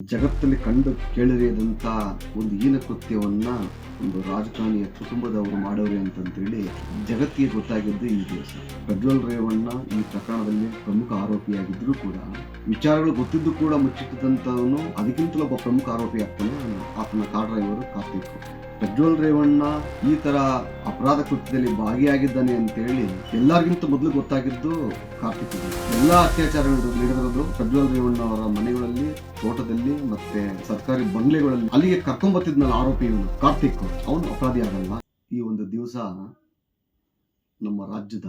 ಜಗತ್ತಲ್ಲಿ ಕಂಡು ಕೇಳರಿಯದಂತ ಒಂದು ಹೀನ ಕೃತ್ಯವನ್ನ ಒಂದು ರಾಜಕಾರಣಿಯ ಕುಟುಂಬದವರು ಮಾಡವ್ರೆ ಅಂತಂತೇಳಿ ಜಗತ್ತಿಗೆ ಗೊತ್ತಾಗಿದ್ದು ಈ ದಿವಸ. ಪ್ರಜ್ವಲ್ ರೇವಣ್ಣ ಈ ಪ್ರಕರಣದಲ್ಲಿ ಪ್ರಮುಖ ಆರೋಪಿಯಾಗಿದ್ದರೂ ಕೂಡ ವಿಚಾರಗಳು ಗೊತ್ತಿದ್ದು ಕೂಡ ಮುಚ್ಚಿಟ್ಟಿದ್ದಂಥವನು ಅದಕ್ಕಿಂತಲೂ ಒಬ್ಬ ಪ್ರಮುಖ ಆರೋಪಿ ಆಗ್ತಾನೆ. ಆತನ ಕಾರ್ ಡ್ರೈವರ್ ಕಾರ್ತಿಕ್. ಪ್ರಜ್ವಲ್ ರೇವಣ್ಣ ಈ ತರ ಅಪರಾಧ ಕೃತ್ಯದಲ್ಲಿ ಭಾಗಿಯಾಗಿದ್ದಾನೆ ಅಂತೇಳಿ ಎಲ್ಲರಿಗಿಂತ ಮೊದಲು ಗೊತ್ತಾಗಿದ್ದು ಕಾರ್ತಿಕ್ ಎಲ್ಲಾ ಅತ್ಯಾಚಾರಗಳು ನಡೆದಿರೋದು ಪ್ರಜ್ವಲ್ ರೇವಣ್ಣ ಅವರ ಮನೆಗಳಲ್ಲಿ, ತೋಟದಲ್ಲಿ ಮತ್ತೆ ಸರ್ಕಾರಿ ಬಂಗ್ಲೆಗಳಲ್ಲಿ. ಅಲ್ಲಿಗೆ ಕರ್ಕೊಂಬತ್ತಿದ್ನಲ್ಲ ಆರೋಪಿ ಕಾರ್ತಿಕ್. ಅವನು ಅಪರಾಧಿ ಆಗಲ್ಲ ಈ ಒಂದು ದಿವಸ ನಮ್ಮ ರಾಜ್ಯದ,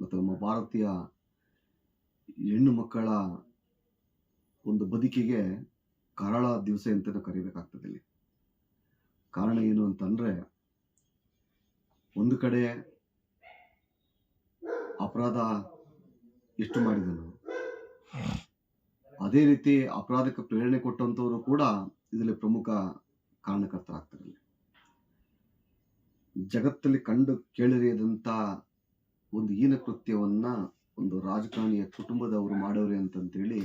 ಮತ್ತು ನಮ್ಮ ಭಾರತೀಯ ಹೆಣ್ಣು ಮಕ್ಕಳ ಒಂದು ಬದುಕಿಗೆ ಕರಾಳ ದಿವಸ ಅಂತ ಕರಿಬೇಕಾಗ್ತದೆ ಇಲ್ಲಿ. ಕಾರಣ ಏನು ಅಂತಂದ್ರೆ, ಒಂದು ಕಡೆ ಅಪರಾಧ ಎಷ್ಟು ಮಾಡಿದನು, ಅದೇ ರೀತಿ ಅಪರಾಧಕ್ಕೆ ಪ್ರೇರಣೆ ಕೊಟ್ಟಂತವರು ಕೂಡ ಇದರಲ್ಲಿ ಪ್ರಮುಖ ಕಾರಣಕರ್ತರಾಗ್ತಾರೆ ಜಗತ್ತಲ್ಲಿ ಕಂಡು ಕೇಳಿರಿಯದಂತ ಒಂದು ಹೀನ ಕೃತ್ಯವನ್ನ ಒಂದು ರಾಜಕಾರಣಿಯ ಕುಟುಂಬದವರು ಮಾಡೋರೆ ಅಂತಂತೇಳಿ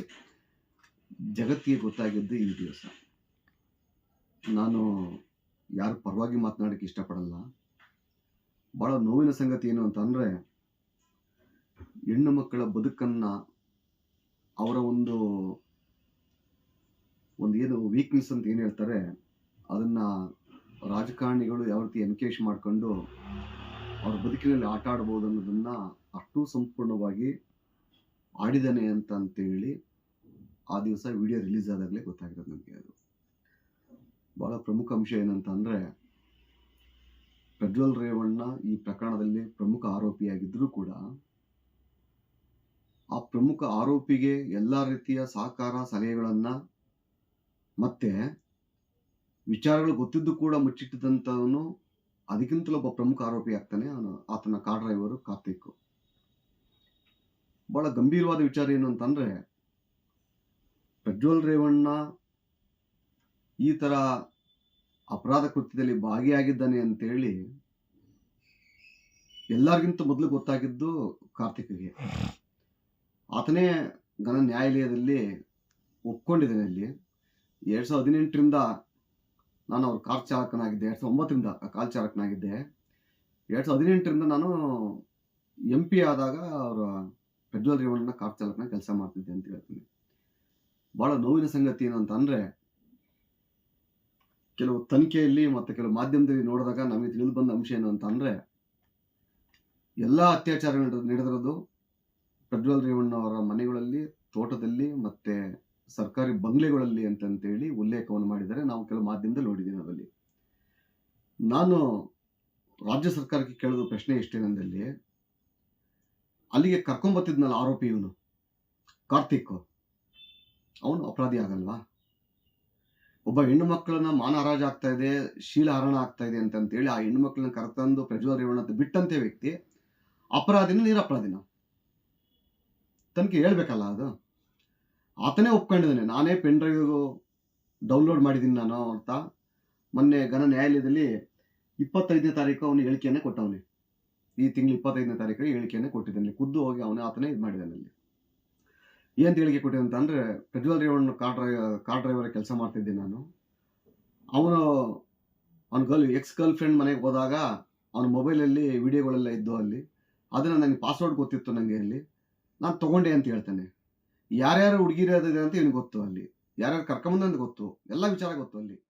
ಜಗತ್ತಿಗೆ ಗೊತ್ತಾಗಿದ್ದು ಈ ದಿವಸ. ನಾನು ಯಾರ ಪರವಾಗಿ ಮಾತನಾಡಕ್ಕೆ ಇಷ್ಟಪಡಲ್ಲ. ಬಹಳ ನೋವಿನ ಸಂಗತಿ ಏನು ಅಂತಂದರೆ ಹೆಣ್ಣು ಮಕ್ಕಳ ಬದುಕನ್ನು ಅವರ ಒಂದು ಒಂದು ಏನು ವೀಕ್ನೆಸ್ ಅಂತ ಏನು ಹೇಳ್ತಾರೆ, ಅದನ್ನು ರಾಜಕಾರಣಿಗಳು ಯಾವ ರೀತಿ ಎನ್ಕೇಜ್ ಮಾಡ್ಕೊಂಡು ಅವ್ರ ಬದುಕಿನಲ್ಲಿ ಆಟ ಆಡ್ಬೋದು ಅನ್ನೋದನ್ನ ಅಷ್ಟು ಸಂಪೂರ್ಣವಾಗಿ ಆಡಿದಾನೆ ಅಂತ ಅಂತೇಳಿ ಆ ದಿವಸ ವಿಡಿಯೋ ರಿಲೀಸ್ ಆದಾಗಲೇ ಗೊತ್ತಾಗಿರೋದು ನನಗೆ ಅದು. ಭಾಳ ಪ್ರಮುಖ ಅಂಶ ಏನಂತ ಅಂದರೆ ಪ್ರಜ್ವಲ್ ರೇವಣ್ಣ ಈ ಪ್ರಕರಣದಲ್ಲಿ ಪ್ರಮುಖ ಆರೋಪಿಯಾಗಿದ್ದರೂ ಕೂಡ ಆ ಪ್ರಮುಖ ಆರೋಪಿಗೆ ಎಲ್ಲ ರೀತಿಯ ಸಹಕಾರ ಸಲಹೆಗಳನ್ನು ಮತ್ತೆ ವಿಚಾರಗಳು ಗೊತ್ತಿದ್ದು ಕೂಡ ಮುಚ್ಚಿಟ್ಟಿದ್ದಂಥವನು ಅದಕ್ಕಿಂತಲೂ ಒಬ್ಬ ಪ್ರಮುಖ ಆರೋಪಿ ಆಗ್ತಾನೆ ಆತನ ಕಾರ್ ಡ್ರೈವರು ಕಾರ್ತಿಕ್. ಬಹಳ ಗಂಭೀರವಾದ ವಿಚಾರ ಏನು ಅಂತಂದ್ರೆ, ಪ್ರಜ್ವಲ್ ರೇವಣ್ಣ ಈ ತರ ಅಪರಾಧ ಕೃತ್ಯದಲ್ಲಿ ಭಾಗಿಯಾಗಿದ್ದಾನೆ ಅಂತೇಳಿ ಎಲ್ಲರಿಗಿಂತ ಮೊದಲು ಗೊತ್ತಾಗಿದ್ದು ಕಾರ್ತಿಕ್ಗೆ. ಆತನೇ ಘನ ನ್ಯಾಯಾಲಯದಲ್ಲಿ ಒಪ್ಕೊಂಡಿದ್ದೇನೆ ಅಲ್ಲಿ. ಎರಡ್ ಸಾವಿರದ ಹದಿನೆಂಟರಿಂದ ನಾನು ಅವ್ರ ಕಾರ್ ಚಾಲಕನಾಗಿದ್ದೆ, ಎರಡ್ ಸಾವಿರದ ಒಂಬತ್ತರಿಂದ ಕಾರ್ ಚಾಲಕನಾಗಿದ್ದೆ. ಎರಡ್ ಸಾವಿರದ ಹದಿನೆಂಟರಿಂದ ನಾನು ಎಂ ಪಿ ಆದಾಗ ಅವರ ಪ್ರಜ್ವಲ್ ರೇವಣ್ಣ ಕಾರ್ ಚಾಲಕನ ಕೆಲಸ ಮಾಡ್ತಿದ್ದೆ ಅಂತ ಹೇಳ್ತೀನಿ. ಬಹಳ ನೋವಿನ ಸಂಗತಿ ಏನು ಕೆಲವು ತನಿಖೆಯಲ್ಲಿ ಮತ್ತೆ ಕೆಲವು ಮಾಧ್ಯಮದಲ್ಲಿ ನೋಡಿದಾಗ ನಮಗೆ ತಿಳಿದು ಬಂದ ಅಂಶ ಏನು ಅಂತ ಎಲ್ಲಾ ಅತ್ಯಾಚಾರ ನಡೆದಿರೋದು ಪ್ರಜ್ವಲ್ ರೇವಣ್ಣವರ ಮನೆಗಳಲ್ಲಿ, ತೋಟದಲ್ಲಿ ಮತ್ತೆ ಸರ್ಕಾರಿ ಬಂಗ್ಲೆಗಳಲ್ಲಿ ಅಂತಂತೇಳಿ ಉಲ್ಲೇಖವನ್ನು ಮಾಡಿದರೆ ನಾವು ಕೆಲವು ಮಾಧ್ಯಮದಲ್ಲಿ ನೋಡಿದ್ದೀನಿ ಅದರಲ್ಲಿ. ನಾನು ರಾಜ್ಯ ಸರ್ಕಾರಕ್ಕೆ ಕೇಳಿದ ಪ್ರಶ್ನೆ ಇಷ್ಟೇನಂದಲ್ಲಿ ಅಲ್ಲಿಗೆ ಕರ್ಕೊಂಬತ್ತಿದ್ನಲ್ಲ ಆರೋಪಿ ಇವನು. ಕಾರ್ತಿಕ್. ಅವನು ಅಪರಾಧಿ ಆಗಲ್ವಾ? ಒಬ್ಬ ಹೆಣ್ಣು ಮಕ್ಕಳನ್ನ ಮಾನ ಹರಾಜು ಆಗ್ತಾ ಇದೆ ಶೀಲ ಹರಣ ಆಗ್ತಾ ಇದೆ ಅಂತಂತೇಳಿ ಆ ಹೆಣ್ಣು ಮಕ್ಕಳನ್ನ ಕರೆತಂದು ಪ್ರಜ್ವಲ್ ರೇವಣ್ಣ ಅಂತ ಬಿಟ್ಟಂತೆ ವ್ಯಕ್ತಿ ಅಪರಾಧಿನ ನಿರಪರಾಧಿನ. ತನಿಖೆ ಹೇಳ್ಬೇಕಲ್ಲ ಅದು? ಆತನೇ ಒಪ್ಕೊಂಡಿದ್ದಾನೆ, ನಾನೇ ಪೆನ್ ಡ್ರೈವ್ ಡೌನ್ಲೋಡ್ ಮಾಡಿದ್ದೀನಿ ನಾನು ಅಂತ. ಮೊನ್ನೆ ಘನ ನ್ಯಾಯಾಲಯದಲ್ಲಿ ಇಪ್ಪತ್ತೈದನೇ ತಾರೀಕು ಅವನು ಹೇಳಿಕೆಯನ್ನೇ ಕೊಟ್ಟವನೇ. ಈ ತಿಂಗಳು ಇಪ್ಪತ್ತೈದನೇ ತಾರೀಕಿಗೆ ಹೇಳಿಕೆಯನ್ನು ಕೊಟ್ಟಿದ್ದಾನೆ. ಖುದ್ದು ಹೋಗಿ ಅವನೇ ಆತನೇ ಇದು ಮಾಡಿದ್ದಾನೆ ಅಲ್ಲಿ. ಏನು ಹೇಳಿಕೆ ಕೊಟ್ಟಿದೆ ಅಂತ ಅಂದ್ರೆ, Prajwal Revanna car driver car driver ಕೆಲಸ ಮಾಡ್ತಿದ್ದೆ ನಾನು. ಅವನು, ಅವನ ಗರ್ಲ್ ಎಕ್ಸ್ ಗರ್ಲ್ ಫ್ರೆಂಡ್ ಮನೆಗೆ ಹೋದಾಗ ಅವನ ಮೊಬೈಲಲ್ಲಿ ವಿಡಿಯೋಗಳೆಲ್ಲ ಇದ್ದು ಅಲ್ಲಿ. ಅದನ್ನು ನನಗೆ ಪಾಸ್ವರ್ಡ್ ಗೊತ್ತಿತ್ತು ನನಗೆ ಅಲ್ಲಿ. ನಾನು ತಗೊಂಡೆ ಅಂತ ಹೇಳ್ತಾನೆ. ಯಾರ್ಯಾರು ಹುಡುಗಿರೋದಿದೆ ಅಂತ ಏನು ಗೊತ್ತು ಅಲ್ಲಿ. ಯಾರ್ಯಾರು ಕರ್ಕೊಂಬಂದ ಅಂತ ಗೊತ್ತು. ಎಲ್ಲ ವಿಚಾರ ಗೊತ್ತು ಅಲ್ಲಿ.